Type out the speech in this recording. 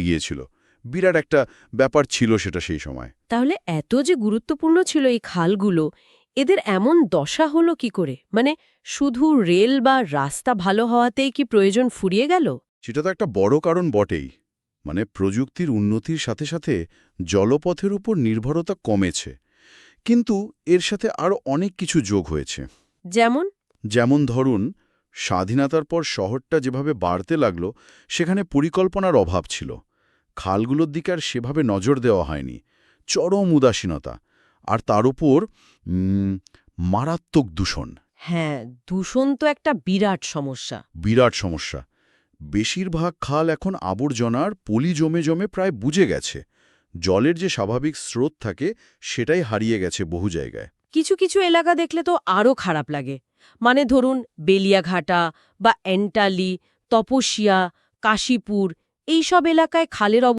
গিয়েছিল বিরাট একটা ব্যাপার ছিল সেটা সেই সময়। তাহলে এত যে গুরুত্বপূর্ণ ছিল এই খালগুলো এদের এমন দশা হলো কি করে? মানে শুধু রেল বা রাস্তা ভালো হওয়াতেই কি প্রয়োজন ফুরিয়ে গেল? সেটা তো একটা বড় কারণ বটেই। মানে প্রযুক্তির উন্নতির সাথে সাথে জলপথের উপর নির্ভরতা কমেছে। কিন্তু এর সাথে আরও অনেক কিছু যোগ হয়েছে। যেমন? যেমন ধরুন স্বাধীনতার পর শহরটা যেভাবে বাড়তে লাগল সেখানে পরিকল্পনার অভাব ছিল। খালগুলোর দিকে আর সেভাবে নজর দেওয়া হয়নি। চরম উদাসীনতা। আর তার উপর মারাত্মক দূষণ। হ্যাঁ দূষণ তো একটা বিরাট সমস্যা। বিরাট সমস্যা। বেশিরভাগ খাল এখন আবর্জনার পলি জমে জমে প্রায় বুঝে গেছে। জলের যে স্বাভাবিক স্রোত থাকে সেটাই হারিয়ে গেছে বহু জায়গায়। কিছু কিছু এলাকা দেখলে তো আরও খারাপ লাগে। মানে ধরুন বেলিয়াঘাটা বা এন্টালি তপসিয়া কাশীপুর এইসব এলাকায় খালের